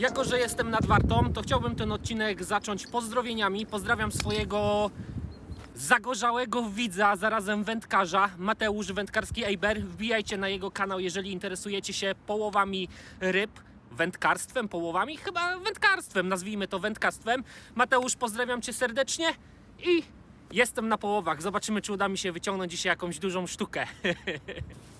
Jako, że jestem nad Wartą, to chciałbym ten odcinek zacząć pozdrowieniami. Pozdrawiam swojego zagorzałego widza, zarazem wędkarza, Mateusz Wędkarski Eiber. Wbijajcie na jego kanał, jeżeli interesujecie się połowami ryb. Wędkarstwem, połowami? Chyba wędkarstwem, nazwijmy to wędkarstwem. Mateusz, pozdrawiam Cię serdecznie i jestem na połowach. Zobaczymy, czy uda mi się wyciągnąć dzisiaj jakąś dużą sztukę.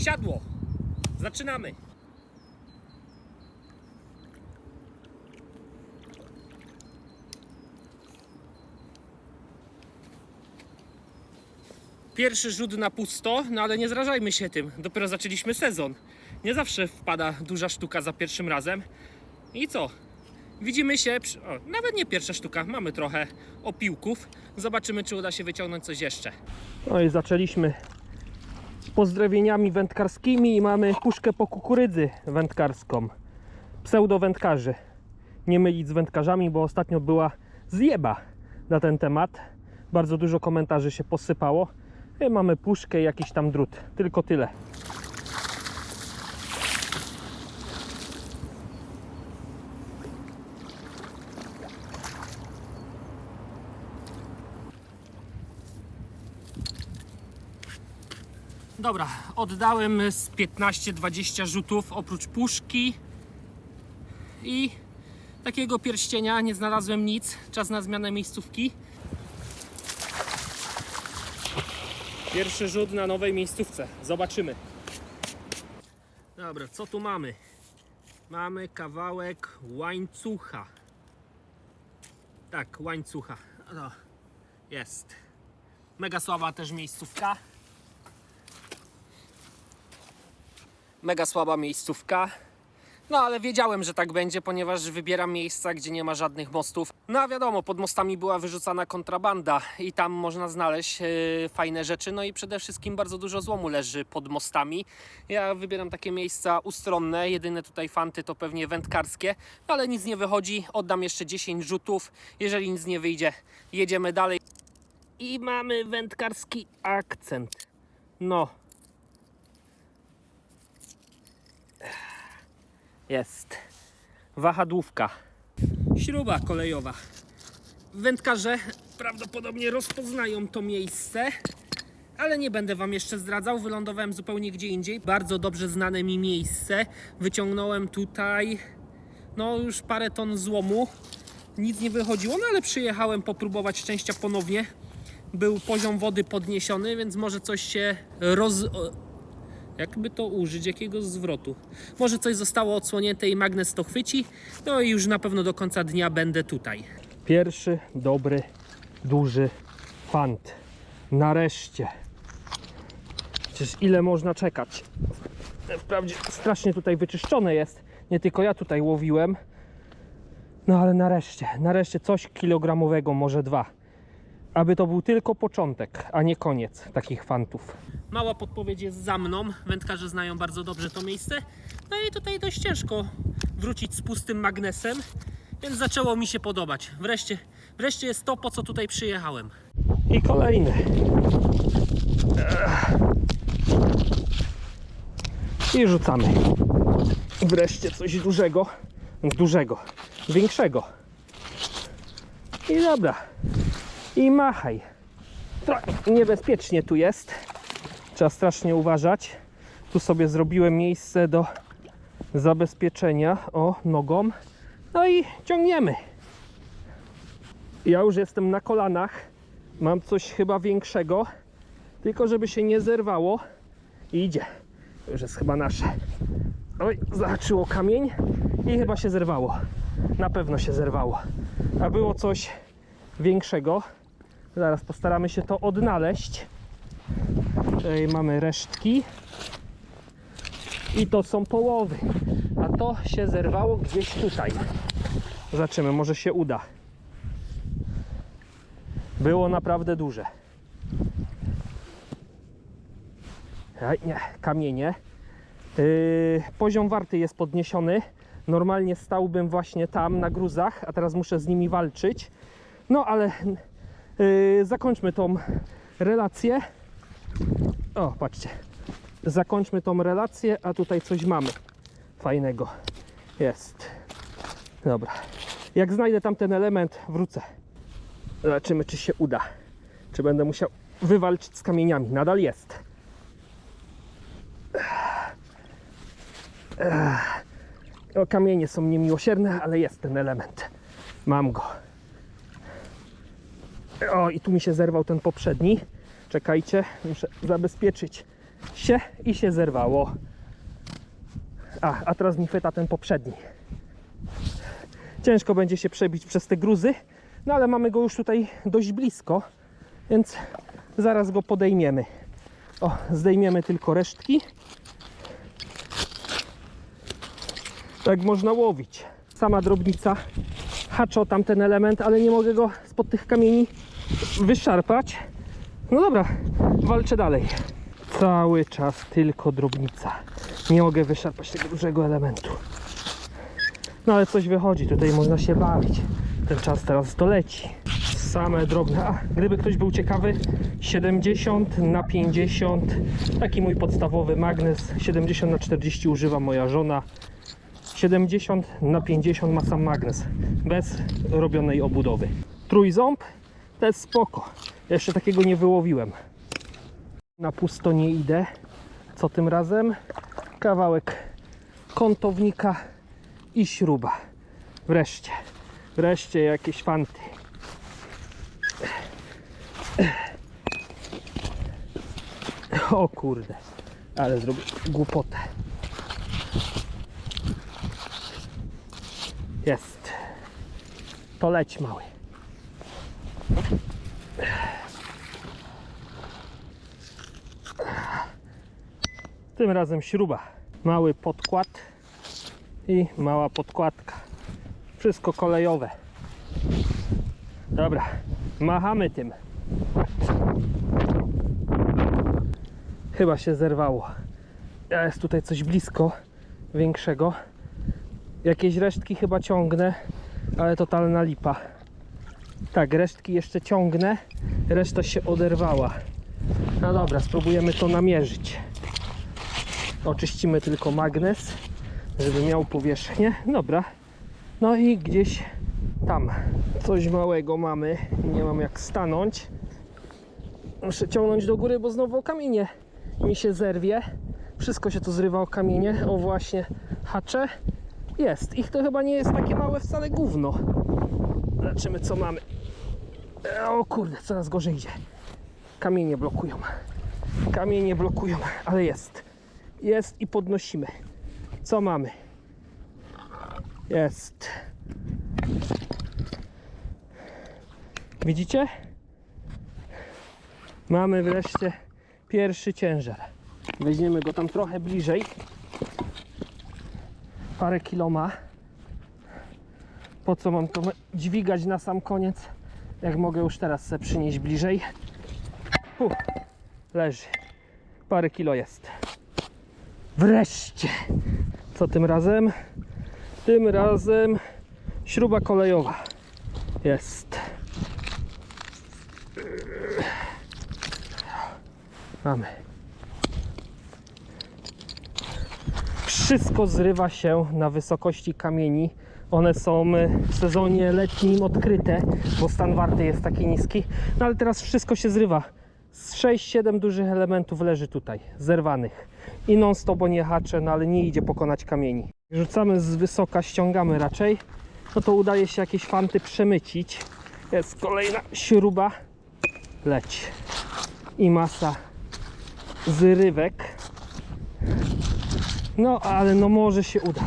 Siadło. Zaczynamy. Pierwszy rzut na pusto, no ale nie zrażajmy się tym. Dopiero zaczęliśmy sezon. Nie zawsze wpada duża sztuka za pierwszym razem. I co? Widzimy się, przy... o, nawet nie pierwsza sztuka, mamy trochę opiłków. Zobaczymy, czy uda się wyciągnąć coś jeszcze. No i zaczęliśmy pozdrowieniami wędkarskimi i mamy puszkę po kukurydzy wędkarską. Pseudowędkarzy. Nie mylić z wędkarzami, bo ostatnio była zjeba na ten temat. Bardzo dużo komentarzy się posypało. I mamy puszkę i jakiś tam drut. Tylko tyle. Dobra, oddałem z 15-20 rzutów oprócz puszki i takiego pierścienia nie znalazłem nic. Czas na zmianę miejscówki. Pierwszy rzut na nowej miejscówce. Zobaczymy. Dobra, co tu mamy? Mamy kawałek łańcucha. Tak, łańcucha. No, jest. Mega słaba też miejscówka. Mega słaba miejscówka. No ale wiedziałem, że tak będzie, ponieważ wybieram miejsca, gdzie nie ma żadnych mostów. No a wiadomo, pod mostami była wyrzucana kontrabanda i tam można znaleźć e, fajne rzeczy. No i przede wszystkim bardzo dużo złomu leży pod mostami. Ja wybieram takie miejsca ustronne. Jedyne tutaj fanty to pewnie wędkarskie, no, ale nic nie wychodzi. Oddam jeszcze 10 rzutów. Jeżeli nic nie wyjdzie, jedziemy dalej. I mamy wędkarski akcent. No, Jest. Wahadłówka. Śruba kolejowa. Wędkarze prawdopodobnie rozpoznają to miejsce, ale nie będę Wam jeszcze zdradzał. Wylądowałem zupełnie gdzie indziej. Bardzo dobrze znane mi miejsce. Wyciągnąłem tutaj no już parę ton złomu. Nic nie wychodziło, no ale przyjechałem popróbować szczęścia ponownie. Był poziom wody podniesiony, więc może coś się roz... Jakby to użyć, jakiego zwrotu? Może coś zostało odsłonięte i magnes to chwyci. No i już na pewno do końca dnia będę tutaj. Pierwszy dobry, duży fant. Nareszcie. Przecież ile można czekać? Wprawdzie strasznie tutaj wyczyszczone jest. Nie tylko ja tutaj łowiłem. No ale nareszcie, nareszcie coś kilogramowego, może dwa. Aby to był tylko początek, a nie koniec takich fantów. Mała podpowiedź jest za mną. Wędkarze znają bardzo dobrze to miejsce. No i tutaj dość ciężko wrócić z pustym magnesem, więc zaczęło mi się podobać. Wreszcie, wreszcie jest to, po co tutaj przyjechałem. I kolejny. I rzucamy. Wreszcie coś dużego, dużego, większego. I dobra. I machaj. Trochę niebezpiecznie tu jest. Trzeba strasznie uważać. Tu sobie zrobiłem miejsce do zabezpieczenia. O, nogą. No i ciągniemy. Ja już jestem na kolanach. Mam coś chyba większego. Tylko żeby się nie zerwało. I idzie. Już jest chyba nasze. Oj, zahaczyło kamień i chyba się zerwało. Na pewno się zerwało. A było coś większego. Zaraz postaramy się to odnaleźć. Tutaj mamy resztki. I to są połowy. A to się zerwało gdzieś tutaj. Zobaczymy, może się uda. Było naprawdę duże. Nie, kamienie. Yy, poziom warty jest podniesiony. Normalnie stałbym właśnie tam na gruzach, a teraz muszę z nimi walczyć. No ale Yy, zakończmy tą relację. O, patrzcie. Zakończmy tą relację, a tutaj coś mamy fajnego. Jest. Dobra. Jak znajdę tam ten element, wrócę. Zobaczymy, czy się uda. Czy będę musiał wywalczyć z kamieniami. Nadal jest. O, kamienie są niemiłosierne, ale jest ten element. Mam go. O, i tu mi się zerwał ten poprzedni. Czekajcie, muszę zabezpieczyć się i się zerwało. A, a teraz mi chwyta ten poprzedni. Ciężko będzie się przebić przez te gruzy, no ale mamy go już tutaj dość blisko, więc zaraz go podejmiemy. O, zdejmiemy tylko resztki. Tak można łowić. Sama drobnica hacza o tamten element, ale nie mogę go spod tych kamieni wyszarpać. No dobra, walczę dalej. Cały czas tylko drobnica. Nie mogę wyszarpać tego dużego elementu. No ale coś wychodzi, tutaj można się bawić. Ten czas teraz doleci. Same drobne. A, gdyby ktoś był ciekawy, 70 na 50. Taki mój podstawowy magnes. 70 na 40 używa moja żona. 70 na 50 ma sam magnes. Bez robionej obudowy. Trójząb to jest spoko. Jeszcze takiego nie wyłowiłem. Na pusto nie idę. Co tym razem? Kawałek kątownika i śruba. Wreszcie. Wreszcie jakieś fanty. O kurde. Ale zrobię głupotę. Jest. To leć mały. Tym razem śruba. Mały podkład i mała podkładka. Wszystko kolejowe. Dobra, machamy tym. Chyba się zerwało. Jest tutaj coś blisko, większego. Jakieś resztki chyba ciągnę, ale totalna lipa. Tak, resztki jeszcze ciągnę, reszta się oderwała. No dobra, spróbujemy to namierzyć. Oczyścimy tylko magnes, żeby miał powierzchnię. Dobra. No i gdzieś tam coś małego mamy. Nie mam jak stanąć. Muszę ciągnąć do góry, bo znowu o kamienie mi się zerwie. Wszystko się tu zrywa o kamienie. O właśnie, hacze. Jest. Ich to chyba nie jest takie małe wcale gówno. Zobaczymy co mamy. O kurde, coraz gorzej idzie. Kamienie blokują. Kamienie blokują, ale jest. Jest i podnosimy. Co mamy? Jest. Widzicie? Mamy wreszcie pierwszy ciężar. Weźmiemy go tam trochę bliżej. Parę kilo ma. Po co mam to dźwigać na sam koniec, jak mogę już teraz sobie przynieść bliżej. Uf, leży. Parę kilo jest. Wreszcie! Co tym razem? Tym razem śruba kolejowa. Jest. Mamy. Wszystko zrywa się na wysokości kamieni. One są w sezonie letnim odkryte, bo stan warty jest taki niski. No ale teraz wszystko się zrywa. Z 6-7 dużych elementów leży tutaj, zerwanych. I non stop nie hacze, no ale nie idzie pokonać kamieni. Rzucamy z wysoka, ściągamy raczej. No to udaje się jakieś fanty przemycić. Jest kolejna śruba. Leć. I masa zrywek. No ale no może się uda.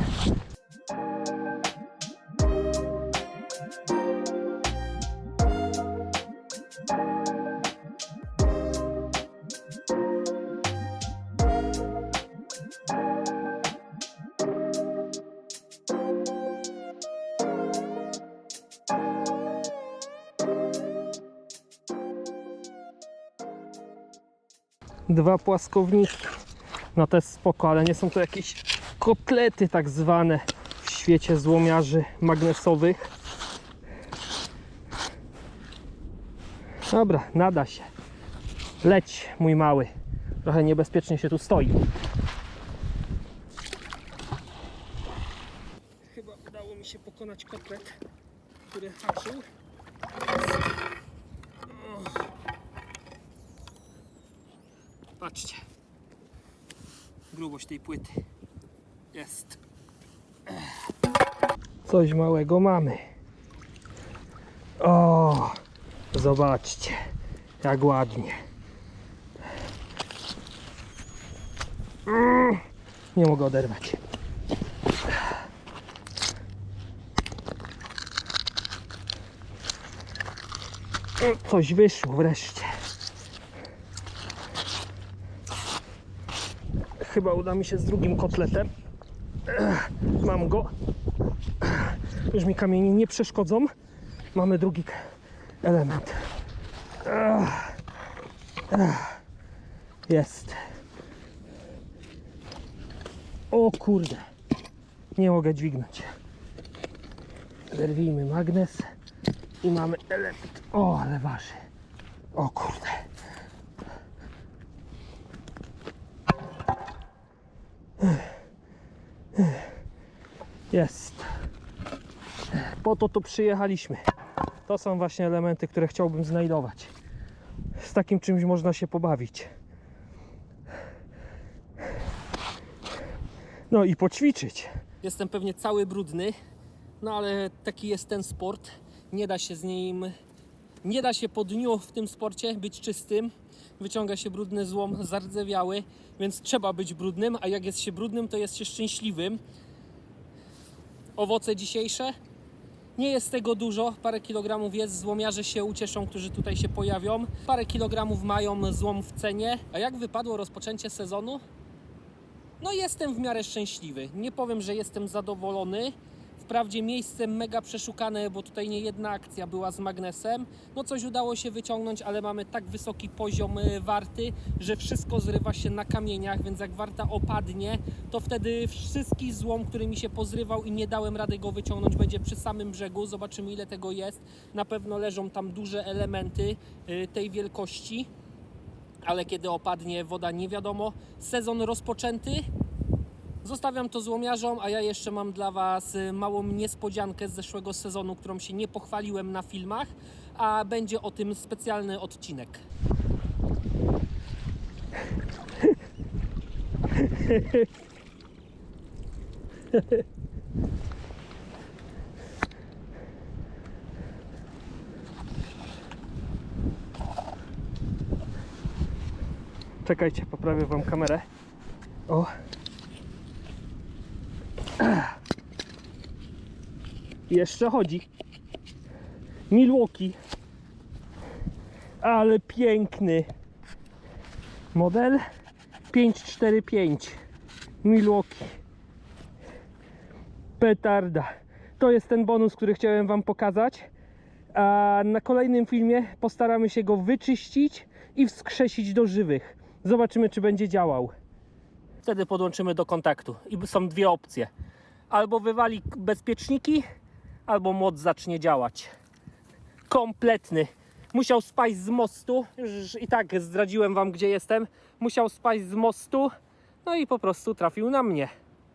Dwa płaskowniki. No to jest spoko, ale nie są to jakieś kotlety tak zwane w świecie złomiarzy magnesowych. Dobra, nada się. Leć, mój mały. Trochę niebezpiecznie się tu stoi. Chyba udało mi się pokonać kotlet, który haczył. Grubość tej płyty. Jest. Coś małego mamy. O, zobaczcie, jak ładnie. Mm, Nie mogę oderwać. Mm, Coś wyszło wreszcie. Chyba uda mi się z drugim kotletem. Mam go. Już mi kamienie nie przeszkodzą. Mamy drugi element. Jest. O kurde. Nie mogę dźwignąć. Zerwijmy magnes i mamy element. O, ale waży. O kurde. Jest. Po to tu przyjechaliśmy. To są właśnie elementy, które chciałbym znajdować. Z takim czymś można się pobawić. No i poćwiczyć. Jestem pewnie cały brudny, no ale taki jest ten sport. Nie da się z nim, nie da się po dniu w tym sporcie być czystym. Wyciąga się brudny złom, zardzewiały, więc trzeba być brudnym, a jak jest się brudnym, to jest się szczęśliwym. Owoce dzisiejsze nie jest tego dużo, parę kilogramów jest, złomiarze się ucieszą, którzy tutaj się pojawią. Parę kilogramów mają złom w cenie. A jak wypadło rozpoczęcie sezonu? No jestem w miarę szczęśliwy. Nie powiem, że jestem zadowolony. Wprawdzie miejsce mega przeszukane, bo tutaj nie jedna akcja była z magnesem. No coś udało się wyciągnąć, ale mamy tak wysoki poziom y, warty, że wszystko zrywa się na kamieniach, więc jak warta opadnie, to wtedy wszystki złom, który mi się pozrywał i nie dałem rady go wyciągnąć, będzie przy samym brzegu. Zobaczymy ile tego jest. Na pewno leżą tam duże elementy y, tej wielkości ale kiedy opadnie woda nie wiadomo. Sezon rozpoczęty. Zostawiam to złomiarzom, a ja jeszcze mam dla Was y, małą niespodziankę z zeszłego sezonu, którą się nie pochwaliłem na filmach, a będzie o tym specjalny odcinek. Czekajcie, poprawię Wam kamerę. O. Jeszcze chodzi. Milwaukee. Ale piękny. Model 545. Milwaukee. Petarda. To jest ten bonus, który chciałem Wam pokazać. A na kolejnym filmie postaramy się go wyczyścić i wskrzesić do żywych. Zobaczymy, czy będzie działał. Wtedy podłączymy do kontaktu. I są dwie opcje. Albo wywali bezpieczniki, albo moc zacznie działać. Kompletny. Musiał spaść z mostu. Już i tak zdradziłem Wam, gdzie jestem. Musiał spaść z mostu. No i po prostu trafił na mnie.